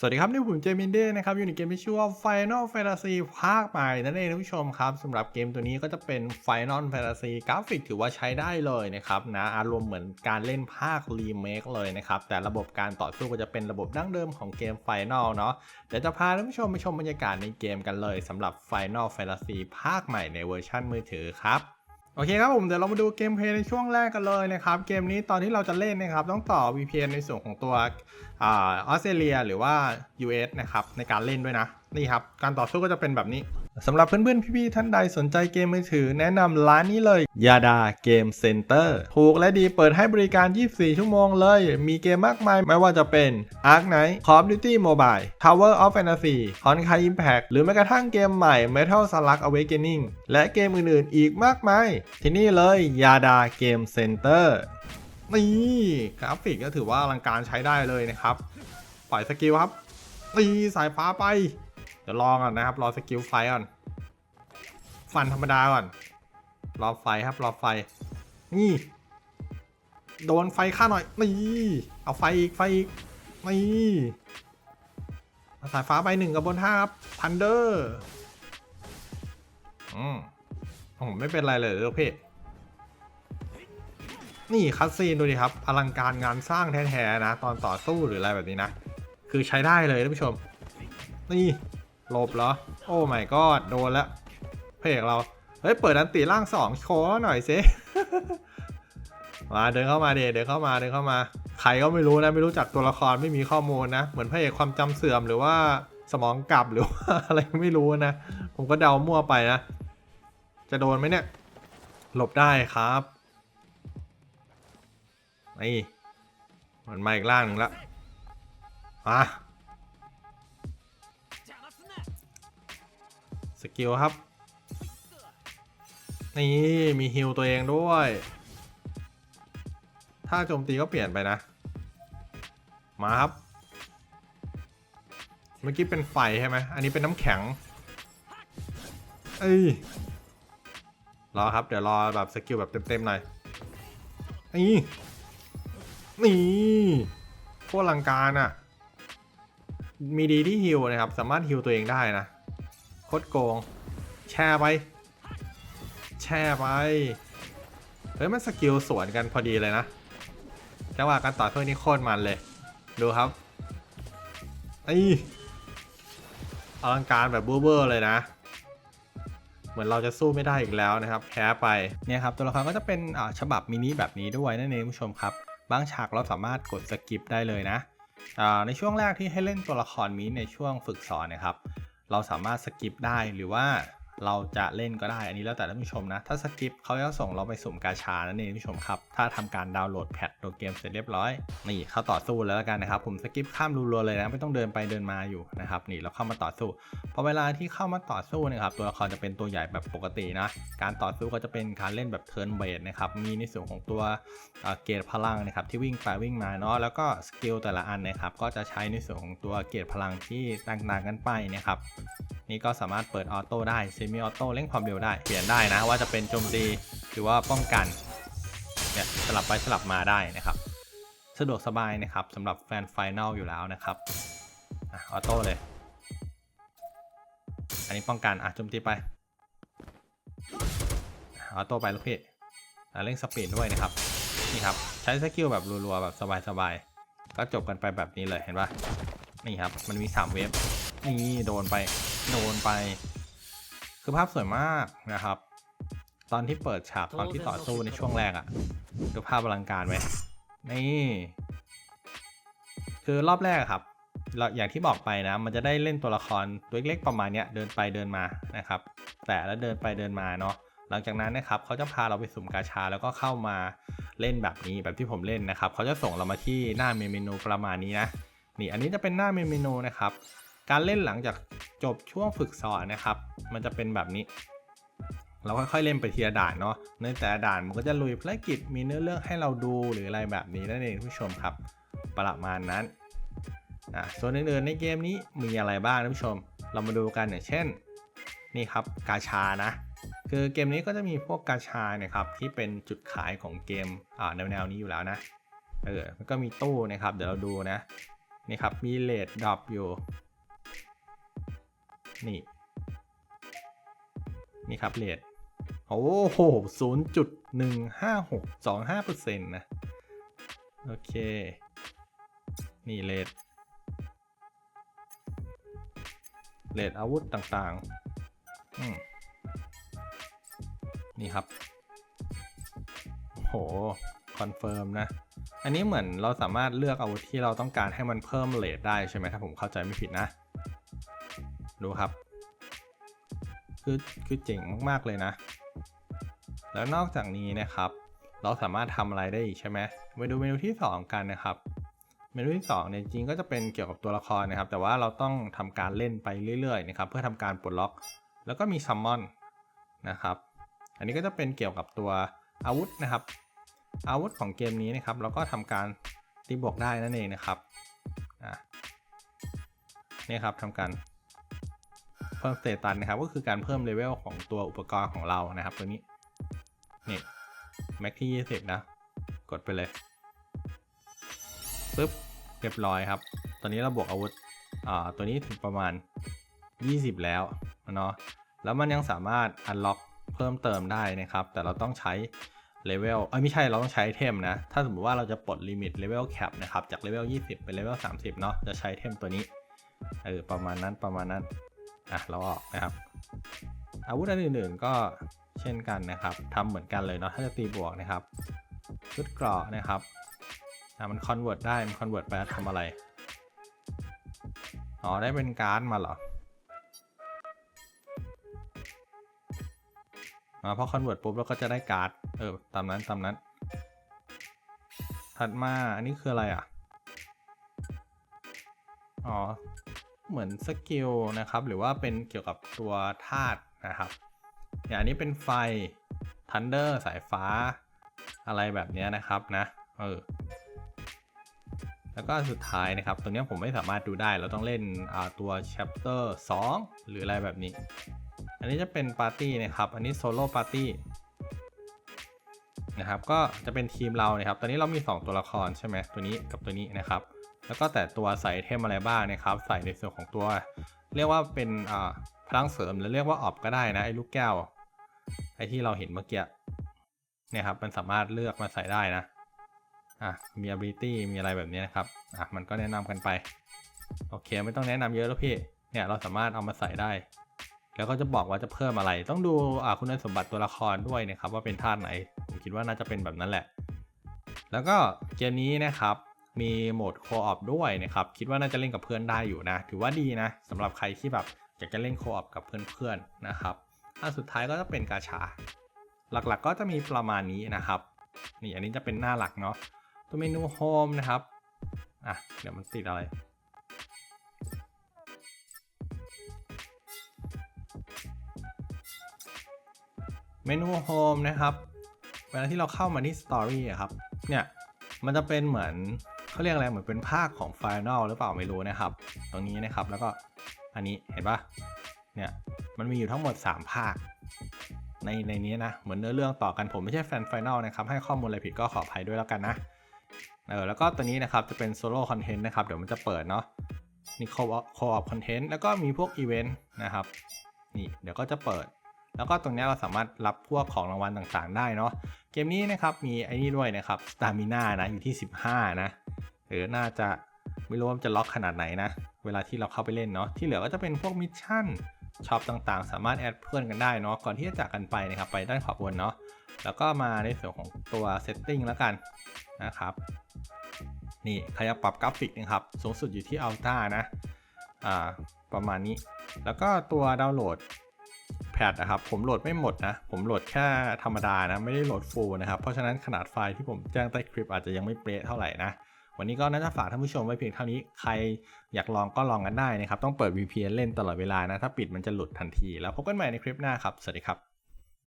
สวัสดีครับ นี่ผมเจมินเด้นะครับ อยู่ในเกมที่ชื่อว่า Final Fantasy ภาคใหม่นั่นเองท่านผู้ชมครับสำหรับเกมตัวนี้ก็จะเป็น Final Fantasy กราฟิกถือว่าใช้ได้เลยนะครับนะอารมณ์เหมือนการเล่นภาครีเมคเลยนะครับ แต่ระบบการต่อสู้ก็จะเป็นระบบดั้งเดิมของเกม Final เนาะเดี๋ยวจะพาท่านผู้ชมไปชมบรรยากาศในเกมกันเลยสำหรับ Final Fantasy ภาคใหม่ในเวอร์ชันมือถือครับ โอเคครับผมเดี๋ยวเรามาดูเกมเพลย์ในช่วงแรกกันเลยนะครับ เกมนี้ตอนที่เราจะเล่นนะครับ ต้องต่อ VPN ในส่วนของตัวออสเตรเลียหรือว่า US นะครับในการเล่นด้วยนะ นี่ครับ การต่อสู้ก็จะเป็นแบบนี้ สำหรับเพื่อนๆ พี่ๆ ท่านใดสนใจเกมมือถือ แนะนำร้านนี้เลยยาดาเกมเซ็นเตอร์ถูกและดีเปิดให้บริการ 24 ชั่วโมงเลย มีเกมมากมายไม่ว่าจะเป็น Ark Knight Call of Duty Mobile Tower of Fantasy Honkai Impact หรือแม้กระทั่งเกมใหม่ Metal Slug Awakening และเกมอื่นๆ อีกมากมาย ที่นี่เลยยาดาเกมเซ็นเตอร์นี่กราฟิกก็ถือว่าอลังการใช้ได้เลยนะครับ ปล่อยสกิลครับตีสายฟ้าไป ดี๋ยวลองก่อนนะครับ รอสกิลไฟก่อน ฟันธรรมดาก่อน รอไฟครับ รอไฟ นี่ โดนไฟฆ่าหน่อย นี่ เอาไฟอีก ไฟอีก นี่สายฟ้าไปหนึ่งกับบนท่าครับ พันเดอร์ อืมผมไม่เป็นไรเลยลูกพี่ นี่คัสซีนดูดิครับ อลังการงานสร้างแท้ๆนะ ตอนต่อสู้หรืออะไรแบบนี้นะ คือใช้ได้เลยท่านผู้ชม นี่ หลบเหรอ โอ้ my god โดนแล้วเพจเรา เฮ้ย เปิดอันตีร่างสองโชว์หน่อยสิมาเดินเข้ามาเดเดินเข้ามาเดินเข้ามา ใครก็ไม่รู้นะไม่รู้จักตัวละครไม่มีข้อมูลนะ เหมือนพระเอกความจำเสื่อมหรือว่าสมองกลับหรือว่าอะไรไม่รู้นะ ผมก็เดามั่วไปนะ จะโดนไหมเนี่ย หลบได้ครับนี่มันมาอีกล่างหนึ่งล้วมา สกิลครับ นี่มีฮิลตัวเองด้วย ถ้าโจมตีก็เปลี่ยนไปนะ มาครับ เมื่อกี้เป็นไฟใช่ไหม อันนี้เป็นน้ำแข็ง เอ้ย รอครับ เดี๋ยวรอแบบสกิลแบบเต็มๆหน่อย นี่ นี่โคตรลังการอะ่ะ มีดีที่ฮิลนะครับ สามารถฮิลตัวเองได้นะ โคตรโกง แช่ไป แช่ไป เฮ้ย มันสกิลสวนกันพอดีเลยนะ จังหวะการต่อสู้นี่โคตรมันเลย ดูครับไออลังการแบบบูเบอร์เลยนะ เหมือนเราจะสู้ไม่ได้อีกแล้วนะครับ แพ้ไป เนี่ยครับ ตัวละครก็จะเป็นอ่าฉบับมินิแบบนี้ด้วยนั่นเองผู้ชมครับ บางฉากเราสามารถกดสกิปได้เลยนะอ่าในช่วงแรกที่ให้เล่นตัวละครมินิในช่วงฝึกสอนนะครับ เราสามารถสกิปได้หรือว่า เราจะเล่นก็ได้ อันนี้แล้วแต่ท่านผู้ชมนะ ถ้าสกิปเขาจะส่งเราไปสุ่มกาชานั่นเองท่านผู้ชมครับ ถ้าทำการดาวน์โหลดแพทตัวเกมเสร็จเรียบร้อย นี่เข้าต่อสู้แล้วละกันนะครับ ผมสกิปข้ามรัวๆเลยนะ ไม่ต้องเดินไปเดินมาอยู่นะครับ นี่เราเข้ามาต่อสู้ พอเวลาที่เข้ามาต่อสู้นะครับ ตัวละครจะเป็นตัวใหญ่แบบปกตินะ การต่อสู้ก็จะเป็นการเล่นแบบเทิร์นเบสนะครับ มีในส่วนของตัวเกรดพลังนะครับที่วิ่งไปวิ่งมาเนาะ แล้วก็สกิลแต่ละอันนะครับ ก็จะใช้ในส่วนของตัวเกรดพลังที่ต่างๆกันไปนะครับ นี่ก็สามารถเปิดออโต้ได้มิออโต้เร่งความเร็วได้ เปลี่ยนได้นะว่าจะเป็นโจมตีหรือว่าป้องกันเนี่ยสลับไปสลับมาได้นะครับ สะดวกสบายนะครับสำหรับแฟนไฟนอลอยู่แล้วนะครับออโต้เลย อันนี้ป้องกันอะโจมตีไปออโต้ไปลูกพี่อะเร่งสปีดด้วยนะครับนี่ครับใช้สกิลแบบรัวๆแบบสบายๆก็จบกันไปแบบนี้เลยเห็นปะนี่ครับมันมี 3 เวฟนี่โดนไป โดนไป คือภาพสวยมากนะครับ ตอนที่เปิดฉากตอนที่ต่อสู้ในช่วงแรกอะดูภาพอลังการไหมนี่ คือรอบแรกครับเราอย่างที่บอกไปนะ มันจะได้เล่นตัวละครตัวเล็กๆประมาณเนี้ยเดินไปเดินมานะครับ แต่แล้วเดินไปเดินมาเนาะหลังจากนั้นนะครับเขาจะพาเราไปสุ่มกาชาแล้วก็เข้ามาเล่นแบบนี้แบบที่ผมเล่นนะครับเขาจะส่งเรามาที่หน้าเมนูประมาณนี้นะนี่อันนี้จะเป็นหน้าเมนูนะครับ การเล่นหลังจากจบช่วงฝึกสอนนะครับ มันจะเป็นแบบนี้ เราค่อยๆเล่นไปทีละด่านเนาะในแต่ละด่านมันก็จะลุยภารกิจมีเนื้อเรื่องให้เราดูหรืออะไรแบบนี้นั่นเองผู้ชมครับ ประมาณนั้นอะส่วนอื่นๆในเกมนี้มีอะไรบ้างท่านผู้ชม เรามาดูกันอย่างเช่น นี่ครับกาชานะ คือเกมนี้ก็จะมีพวกกาชาเนี่ยครับที่เป็นจุดขายของเกมอ่าแนวๆนี้อยู่แล้วนะเออมันก็มีตู้นะครับ เดี๋ยวเราดูนะนี่ครับมีเลดดรอปอยู่ นี่นี่ครับเลดโอ้โหศูนย์จุดหนึ่งห้าหกสองห้าเปอร์เซ็นต์นะ โอเค นี่เลดเลดอาวุธต่างๆ นี่ครับ โห คอนเฟิร์มนะ อันนี้เหมือนเราสามารถเลือกอาวุธที่เราต้องการให้มันเพิ่มเลทได้ใช่ไหมถ้าผมเข้าใจไม่ผิดนะ ดูครับ คือคือเจ๋งมากๆเลยนะ แล้วนอกจากนี้นะครับ เราสามารถทำอะไรได้อีกใช่ไหมไปดูเมนูที่ 2 กันนะครับ เมนูที่2เนี่ยจริงก็จะเป็นเกี่ยวกับตัวละครนะครับ แต่ว่าเราต้องทำการเล่นไปเรื่อยๆนะครับเพื่อทำการปลดล็อก แล้วก็มีซัมมอนนะครับ อันนี้ก็จะเป็นเกี่ยวกับตัวอาวุธนะครับ อาวุธของเกมนี้นะครับ เราก็ทำการตีบวกได้นั่นเองนะครับนี่ครับทำการ เพิ่มสเตตัสนะครับ ก็คือการเพิ่มเลเวลของตัวอุปกรณ์ของเรานะครับ ตัวนี้นี่แม็กที่20นะ กดไปเลยปึ๊บเรียบร้อยครับ ตอนนี้เราบวกอาวุธอ่าตัวนี้ถึงประมาณ 20 แล้วเนาะแล้วมันยังสามารถอันล็อกเพิ่มเติมได้นะครับ แต่เราต้องใช้เลเวลเอ้ยไม่ใช่เราต้องใช้เทมนะ ถ้าสมมติว่าเราจะปลดลิมิตเลเวลแคปนะครับ จากเลเวล20 เป็นเลเวล30 เนาะจะใช้เทมตัวนี้เออประมาณนั้นประมาณนั้น อะเราออกนะครับ อาวุธอันอื่นๆก็เช่นกันนะครับทำเหมือนกันเลยเนาะถ้าจะตีบวกนะครับ ชุดเกราะนะครับอะมันคอนเวิร์ตได้ มันคอนเวิร์ตไปทำอะไร อ๋อ ได้เป็นการ์ดมาเหรออ่าพอคอนเวิร์ตปุ๊บเราก็จะได้การ์ด เออ ตามนั้น ตามนั้น ถัดมา อันนี้คืออะไรอะ อ๋อ เหมือนสกิลนะครับ หรือว่าเป็นเกี่ยวกับตัวธาตุนะครับ อย่างนี้เป็นไฟทันเดอร์สายฟ้าอะไรแบบนี้นะครับนะ เออ แล้วก็สุดท้ายนะครับตัวนี้ผมไม่สามารถดูได้ เราต้องเล่นตัว chapter 2 หรืออะไรแบบนี้ อันนี้จะเป็นปาร์ตี้นะครับ อันนี้โซโล่ปาร์ตี้นะครับ ก็จะเป็นทีมเรานะครับ ตอนนี้เรามี 2 ตัวละครใช่ไหมตัวนี้กับตัวนี้นะครับ แล้วก็แต่ตัวใส่ไอเทมอะไรบ้างนะครับ ใส่ในส่วนของตัว เรียกว่าเป็นพลังเสริมหรือเรียกว่าออบก็ได้นะไอ้ลูกแก้วไอ้ที่เราเห็นเมื่อกี้เนี่ยครับมันสามารถเลือกมาใส่ได้นะอะมี ability มีอะไรแบบนี้นะครับอะมันก็แนะนำกันไปโอเคไม่ต้องแนะนำเยอะแล้วพี่เนี่ยเราสามารถเอามาใส่ได้ แล้วก็จะบอกว่าจะเพิ่มอะไร ต้องดูอ่าคุณสมบัติตัวละครด้วยนะครับว่าเป็นธาตุไหนผมคิดว่าน่าจะเป็นแบบนั้นแหละ แล้วก็เกมนี้นะครับ มีโหมดโคออปด้วยนะครับ คิดว่าน่าจะเล่นกับเพื่อนได้อยู่นะ ถือว่าดีนะสำหรับใครที่แบบอยากจะเล่นโคออปกับเพื่อนๆนะครับอันสุดท้ายก็จะเป็นกาชา หลักๆก็จะมีประมาณนี้นะครับ นี่อันนี้จะเป็นหน้าหลักเนาะ ตัวเมนูโฮมนะครับ อะ เดี๋ยวมันติดอะไร เมนูโฮมนะครับ เวลาที่เราเข้ามาที่ Story อะครับ เนี่ย มันจะเป็นเหมือน เขาเรียกอะไรเหมือนเป็นภาคของ Final หรือเปล่าไม่รู้นะครับ ตรงนี้นะครับแล้วก็อันนี้เห็นปะเนี่ยมันมีอยู่ทั้งหมด 3 ภาค ในในนี้นะ เหมือนเนื้อเรื่องต่อกันผมไม่ใช่แฟน Final นะครับ ให้ข้อมูลอะไรผิดก็ขออภัยด้วยแล้วกันนะเออแล้วก็ตัวนี้นะครับจะเป็นโซโล่คอนเทนต์นะครับ เดี๋ยวมันจะเปิดเนาะนี่โคออคออคอนเทนต์แล้วก็มีพวกอีเวนต์นะครับ นี่เดี๋ยวก็จะเปิด แล้วก็ตรงนี้เราสามารถรับพวกของรางวัลต่างๆ ได้เนาะเกมนี้นะครับมีไอ้นี่ด้วยนะครับสตามิน่านะอยู่ที่ 15 นะหรือน่าจะไม่รู้ว่าจะล็อกขนาดไหนนะ เวลาที่เราเข้าไปเล่นเนาะที่เหลือก็จะเป็นพวกมิชชั่นช็อปต่างๆ สามารถแอดเพื่อนกันได้เนาะก่อนที่จะจากกันไปนะครับไปด้านขวาบนเนาะแล้วก็มาในส่วนของตัวเซตติ้งแล้วกันนะครับนี่ใครอยากปรับกราฟิกนะครับสูงสุดอยู่ที่อัลต้านะอ่าประมาณนี้ แล้วก็ตัวดาวน์โหลด iPad นะครับ ผมโหลดไม่หมดนะ ผมโหลดแค่ธรรมดานะ ไม่ได้โหลดฟูลนะครับ เพราะฉะนั้นขนาดไฟล์ที่ผมแจ้งใต้คลิปอาจจะยังไม่เป๊ะเท่าไหร่นะ วันนี้ก็น่าจะฝากท่านผู้ชมไว้เพียงเท่านี้ ใครอยากลองก็ลองกันได้นะครับ ต้องเปิด VPN เล่นตลอดเวลานะ ถ้าปิดมันจะหลุดทันที แล้วพบกันใหม่ในคลิปหน้าครับ สวัสดีครับ